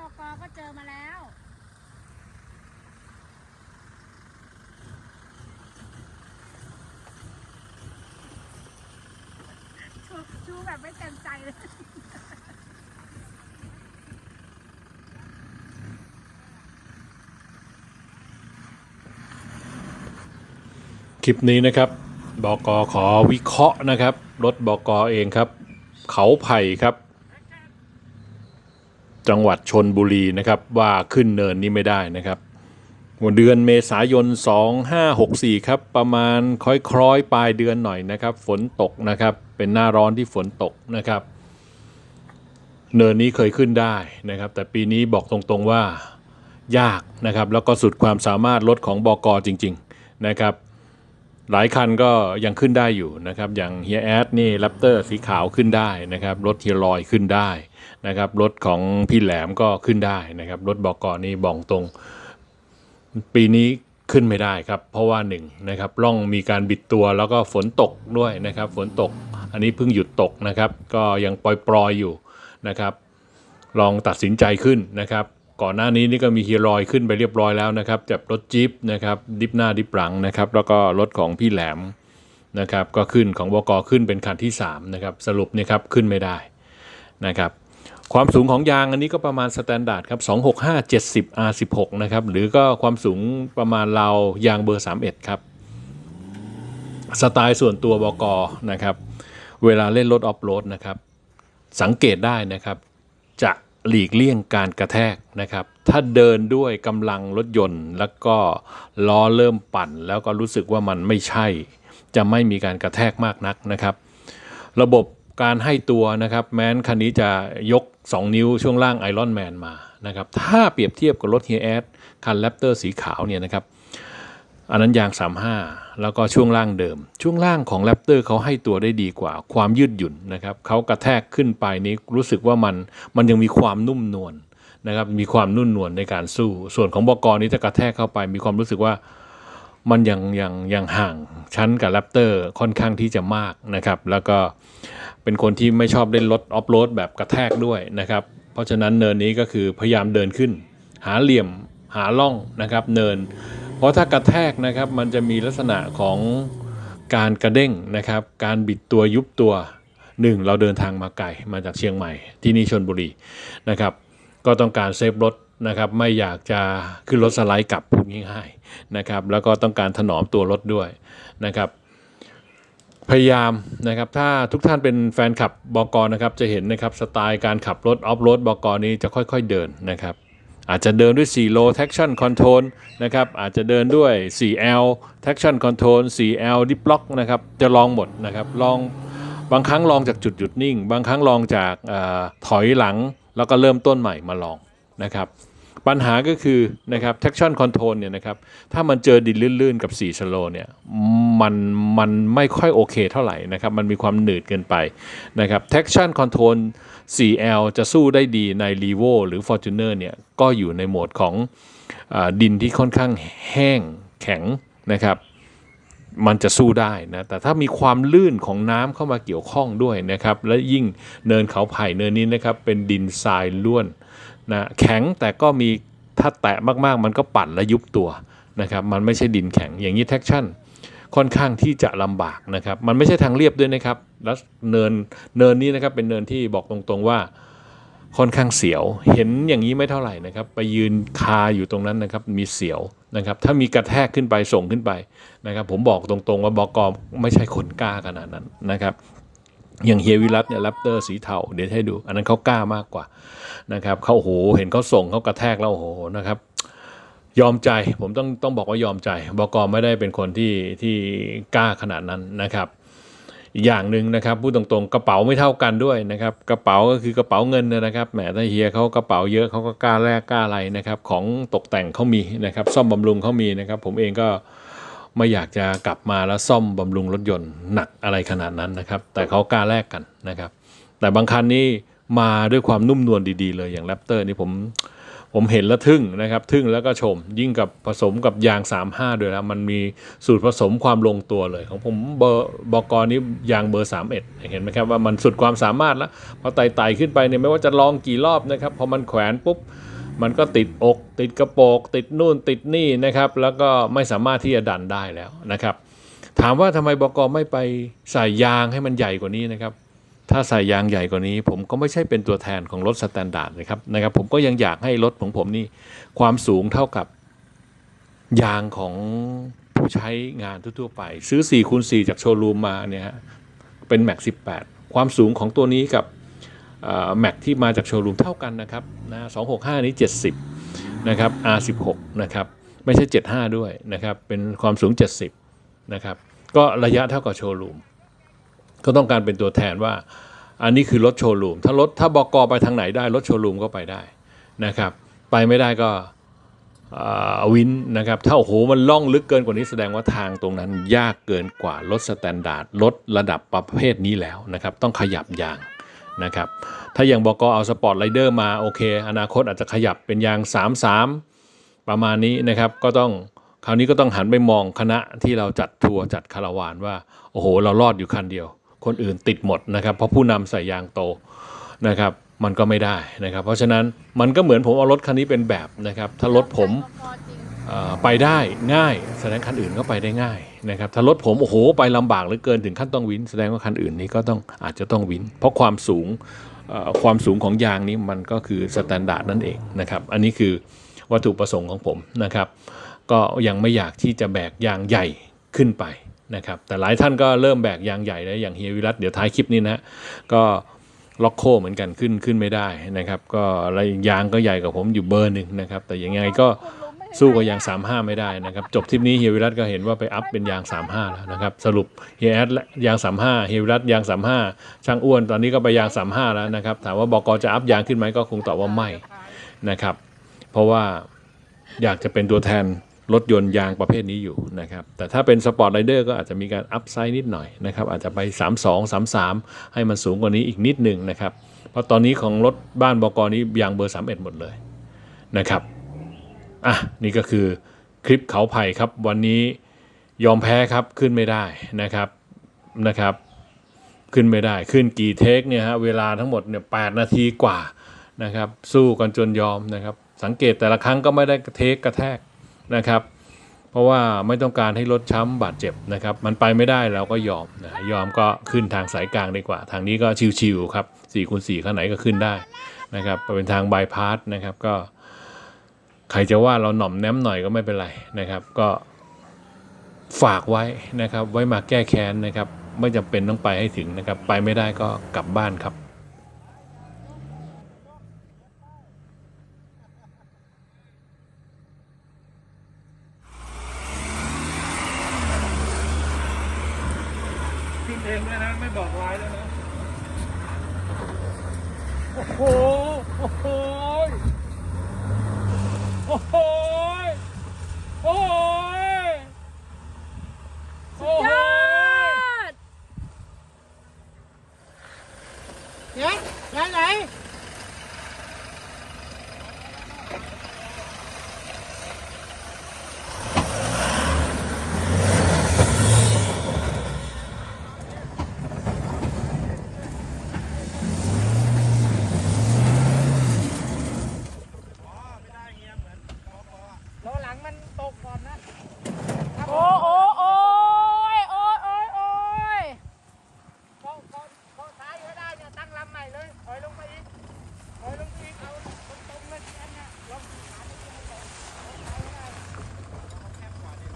บกก็เจอมาแล้ว ชูชูแบบไม่เต็มใจเลยคลิปนี้นะครับบกขอวิเคราะห์นะครับ รถบกเองครับ เขาไผ่ครับ จังหวัดชนบุรีนะครับว่าขึ้นเนินนี้ไม่ได้นะครับวันเดือนเมษายน 2564 ครับ ประมาณคล้อยๆ ปลายเดือนหน่อยนะครับ ฝนตกนะครับ เป็นหน้าร้อนที่ฝนตกนะครับ เนินนี้เคยขึ้นได้นะครับ แต่ปีนี้บอกตรงๆว่ายากนะครับ แล้วก็สุดความสามารถรถของบกจริง ๆ นะครับ หลายคันก็ยังขึ้นได้อยู่นะครับ อย่างเฮียแอดนี่แรปเตอร์สีขาวขึ้นได้นะครับ รถเฮียลอยขึ้นได้นะครับ รถของพี่แหลมก็ขึ้นได้นะครับ รถบอกกอนี่บอกตรง ปีนี้ขึ้นไม่ได้ครับ เพราะว่าหนึ่งนะครับร่องมีการบิดตัวแล้วก็ฝนตกด้วยนะครับ ฝนตก อันนี้เพิ่งหยุดตกนะครับ ก็ยังปล่อยๆอยู่นะครับ ลองตัดสินใจขึ้นนะครับ ก่อนหน้านี้นี่ก็มีฮีรอยขึ้นไปเรียบร้อยแล้วนะครับจากรถจี๊ปนะครับดิฟหน้าดิฟหลังนะครับ แล้วก็รถของพี่แหลมนะครับ ก็ขึ้นของบกขึ้นเป็นคันที่3นะครับสรุปเนี่ยครับขึ้นไม่ได้นะครับความสูงของยางอันนี้ก็ประมาณสแตนดาร์ดครับ 265 70 R16 นะครับ หรือก็ความสูงประมาณเรายางเบอร์ 31 ครับ สไตล์ส่วนตัวบกนะครับ เวลาเล่นรถออฟโรดนะครับ สังเกตได้นะครับ จะ หลีกเลี่ยงการกระแทกนะครับ ถ้าเดินด้วยกำลังรถยนต์ แล้วก็ล้อเริ่มปั่น แล้วก็รู้สึกว่ามันไม่ใช่ จะไม่มีการกระแทกมากนักนะครับ ระบบการให้ตัวนะครับ แม้นคันนี้จะยก 2 นิ้วช่วงล่างไอรอนแมนมานะครับ ถ้าเปรียบเทียบกับรถเฮียแอดคันแรปเตอร์สีขาวเนี่ยนะครับ อันนั้นยาง 35 แล้วก็ช่วงล่างเดิม ช่วงล่างของแรปเตอร์เขาให้ตัวได้ดีกว่า ความยืดหยุ่นนะครับเขากระแทกขึ้นไปนี้รู้สึกว่ามันมันยังมีความนุ่มนวลนะครับมีความนุ่มนวลในการสู้ ส่วนของบกรนี้ถ้ากระแทกเข้าไป มีความรู้สึกว่ามันยังยังยังห่างชั้นกับแรปเตอร์ค่อนข้างที่จะมากนะครับ แล้วก็เป็นคนที่ไม่ชอบเล่นรถออฟโรดแบบกระแทกด้วยนะครับเพราะฉะนั้นเนินนี้ก็คือพยายามเดินขึ้น หาเหลี่ยมหาล่องนะครับ เนิน เพราะถ้ากระแทกนะครับมันจะมีลักษณะของการกระเด้งนะครับ การบิดตัวยุบตัวหนึ่งเราเดินทางมาไกลมาจากเชียงใหม่ที่นี่ชนบุรีนะครับก็ต้องการเซฟรถนะครับไม่อยากจะขึ้นรถสไลด์กลับพูดง่ายๆนะครับแล้วก็ต้องการถนอมตัวรถด้วยนะครับ พยายามนะครับถ้าทุกท่านเป็นแฟนขับบอกนะครับจะเห็นนะครับสไตล์การขับรถออฟโรดบอกนี้จะค่อยๆเดินนะครับ อาจจะเดินด้วย 4 low traction control นะครับ อาจจะเดินด้วย 4L traction control 4L dip lock นะครับ จะลองหมดนะครับ ลอง บางครั้งลองจากจุดหยุดนิ่ง บางครั้งลองจากอถอยหลัง แล้วก็เริ่มต้นใหม่มาลองนะครับ ปัญหาก็คือนะครับ traction control เนี่ยนะครับ ถ้ามันเจอดินลื่นๆ กับ 4 slow เนี่ย มัน มันไม่ค่อยโอเคเท่าไหร่นะครับ มันมีความหนืดเกินไปนะครับ traction control 4L จะสู้ได้ดีใน r e v o หรือ Fortuner เนี่ยก็อยู่ในโหมดของอดินที่ค่อนข้างแห้งแข็งนะครับ มันจะสู้ได้นะแต่ถ้ามีความลื่นของน้ำเข้ามาเกี่ยวข้องด้วยนะครับ และยิ่งเนินเขาไผ่เนินนี้นะครับ เป็นดินทรายล้วนนะแข็งแต่ก็มีถ้าแตะมากๆ มันก็ปั่นและยุบตัวนะครับ มันไม่ใช่ดินแข็งอย่างนี้ traction ค่อนข้างที่จะลำบากนะครับ มันไม่ใช่ทางเรียบด้วยนะครับแล้วเนินเนินนี้นะครับเป็นเนินที่บอกตรงๆว่าค่อนข้างเสียว เห็นอย่างนี้ไม่เท่าไหร่นะครับ ไปยืนคาอยู่ตรงนั้นนะครับ มีเสียวนะครับ ถ้ามีกระแทกขึ้นไปส่งขึ้นไปนะครับ ผมบอกตรงๆว่าบอกอไม่ใช่คนกล้าขนาดนั้นนะครับ อย่างเฮียวิรัตเนี่ยแรปเตอร์สีเทาเดี๋ยวให้ดู อันนั้นเขากล้ามากกว่านะครับเขาโหเห็นเขาส่งเขากระแทกแล้วโหนะครับ ยอมใจผมต้องต้องบอกว่ายอมใจบกไม่ได้เป็นคนที่ที่กล้าขนาดนั้นนะครับอีกอย่างหนึ่งนะครับพูดตรงๆกระเป๋าไม่เท่ากันด้วยนะครับ กระเป๋าก็คือกระเป๋าเงินนะนะครับแหมถ้าเฮียเขากระเป๋าเยอะเขาก็กล้าแลกกล้าอะไรนะครับ ของตกแต่งเขามีนะครับ ซ่อมบำรุงเขามีนะครับ ผมเองก็ไม่อยากจะกลับมาแล้วซ่อมบำรุงรถยนต์หนักอะไรขนาดนั้นนะครับ แต่เขากล้าแลกกันนะครับ แต่บางคันนี่มาด้วยความนุ่มนวลดีๆ เลยอย่างแรปเตอร์นี่ผม ผมเห็นแล้วทึ่งนะครับทึ่งแล้วก็ชม ยิ่งกับผสมกับยาง 35 ด้วยแล้วมันมีสูตรผสมความลงตัวเลย ของผมเบอร์บอกรนี้ยางเบอร์ 31 เห็นไหมครับว่ามันสุดความสามารถแล้วพอไต่ๆขึ้นไปเนี่ยไม่ว่าจะลองกี่รอบนะครับพอมันแขวนปุ๊บมันก็ติดอก ติดกระโปงติดนู่นติดนี่นะครับ แล้วก็ไม่สามารถที่จะดันได้แล้วนะครับ ถามว่าทำไมบกไม่ไปใส่ยางให้มันใหญ่กว่านี้นะครับ ถ้าใส่ยางใหญ่กว่านี้ ผมก็ไม่ใช่เป็นตัวแทนของรถสแตนดาร์ดนะครับนะครับผมก็ยังอยากให้รถของผมนี่ความสูงเท่ากับยางของผู้ใช้งานทั่วๆไป ซื้อ4คูณ4จากโชว์รูมมาเนี่ยฮะเป็นแม็ก18 ความสูงของตัวนี้กับแม็กที่มาจากโชว์รูมเท่ากันนะครับนะ265 นี้ 70 นะครับ R16 นะครับ ไม่ใช่ 75 ด้วยนะครับ เป็นความสูง 70 นะครับ ก็ระยะเท่ากับโชว์รูม ก็ต้องการเป็นตัวแทนว่า อันนี้คือรถโชว์รูม ถ้ารถถ้าบกไปทางไหนได้รถโชว์รูมก็ไปได้นะครับ ไปไม่ได้ก็วินนะครับ ถ้าโอ้โหมันล่องลึกเกินกว่านี้แสดงว่าทางตรงนั้นยากเกินกว่ารถสแตนดาร์ดรถระดับประเภทนี้แล้วนะครับ ต้องขยับยางนะครับ ถ้าอย่างบกเอาสปอร์ตไรเดอร์มาโอเค อนาคตอาจจะขยับเป็นยาง 33 ประมาณนี้นะครับ ก็ต้องคราวนี้ก็ต้องหันไปมองคณะที่เราจัดทัวร์จัดคาราวานว่า โอ้โห เรารอดอยู่คันเดียว คนอื่นติดหมดนะครับ เพราะผู้นำใส่ยางโตนะครับมันก็ไม่ได้นะครับ เพราะฉะนั้นมันก็เหมือนผมเอารถคันนี้เป็นแบบนะครับ ถ้ารถผมไปได้ง่ายแสดงคันอื่นก็ไปได้ง่ายนะครับถ้ารถผมโอ้โหไปลำบากเหลือเกินถึงขั้นต้องวินแสดงว่าคันอื่นนี้ก็ต้องอาจจะต้องวิน เพราะความสูงความสูงของยางนี้มันก็คือสแตนดาร์ดนั่นเองนะครับอันนี้คือวัตถุประสงค์ของผมนะครับ ก็ยังไม่อยากที่จะแบกยางใหญ่ขึ้นไป นะครับแต่หลายท่านก็เริ่มแบกยางใหญ่แล้วอย่างเฮียวิรัตเดี๋ยวท้ายคลิปนี้นะฮะก็ล็อกโคเหมือนกันขึ้นขึ้นไม่ได้นะครับก็อะไรยางก็ใหญ่กว่าผมอยู่เบอร์หนึ่งนะครับแต่ยังไงก็สู้กับยาง 35 ไม่ได้นะครับ จบทริปนี้เฮียวิรัตก็เห็นว่าไปอัพเป็นยาง 35 แล้วนะครับ สรุปเฮียแอดและยาง 35เฮียวิรัตยาง 35 ช่างอ้วนตอนนี้ก็ไปยาง 35 แล้วนะครับ ถามว่าบกจะอัพยางขึ้นไหมก็คงตอบว่าไม่นะครับ เพราะว่าอยากจะเป็นตัวแทน รถยนต์ยางประเภทนี้อยู่นะครับ แต่ถ้าเป็นสปอร์ตไรเดอร์ก็อาจจะมีการอัพไซด์นิดหน่อยนะครับ อาจจะไป 32 33 ให้มันสูงกว่านี้อีกนิดหนึ่งนะครับ เพราะตอนนี้ของรถบ้านบกนี้ยางเบอร์ 31 หมดเลยนะครับ อะ นี่ก็คือคลิปเขาไผ่ครับ วันนี้ยอมแพ้ครับขึ้นไม่ได้นะครับนะครับ ขึ้นไม่ได้ขึ้นกี่เทคเนี่ยฮะเวลาทั้งหมดเนี่ยแนาทีกว่านะครับ สู้กันจนยอมนะครับ สังเกตแต่ละครั้งก็ไม่ได้เทคกระแทก นะครับ เพราะว่าไม่ต้องการให้รถช้ำบาดเจ็บนะครับ มันไปไม่ได้เราก็ยอมนะยอมก็ขึ้นทางสายกลางดีกว่า ทางนี้ก็ชิวๆครับ4คูณ4ข้างไหนก็ขึ้นได้นะครับเป็นทางบายพาสนะครับก็ใครจะว่าเราหน่อมแนมหน่อยก็ไม่เป็นไรนะครับ ก็ฝากไว้นะครับ ไว้มาแก้แค้นนะครับ ไม่จำเป็นต้องไปให้ถึงนะครับ ไปไม่ได้ก็กลับบ้านครับ เองด้วยนะ ไม่บอกลายด้วยนะ โอ้โห โอ้โห โอ้โหโอ้โห โอ้โห เฮ้ยไหนไหน ล้อหลังมันตกก่อนนะ โอ้โอ้โอ้ยโอ้ยโอ้ยโอ้ย เกาะเกาะเกาะซ้ายไว้ได้เนี่ยตั้งลำใหม่เลยถอยลงไปอีกถอยลงไปอีกเอาตรงๆเลยนั่นน่ะลองขาไปตรงๆก่อนเอาซ้ายไว้ได้เอาแคบกว่าดิ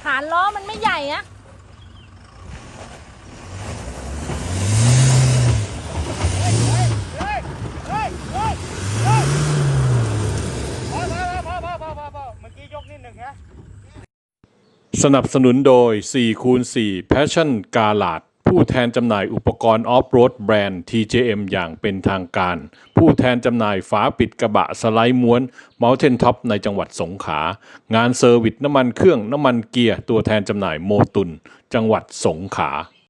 ฐานล้อมันไม่ใหญ่อะสนับสนุนโดย4คูณ4 Passion g a r l a d ผู้แทนจำหน่ายอุปกรณ์ออฟโรดแบรนด์ TJM อย่างเป็นทางการ ผู้แทนจำหน่ายฝาปิดกระบะสไลด์ม้วน Mountain Top ในจังหวัดสงขลางานเซอร์วิสน้ำมันเครื่องน้ำมันเกียร์ตัวแทนจำหน่ายโมตุน จังหวัดสงขลา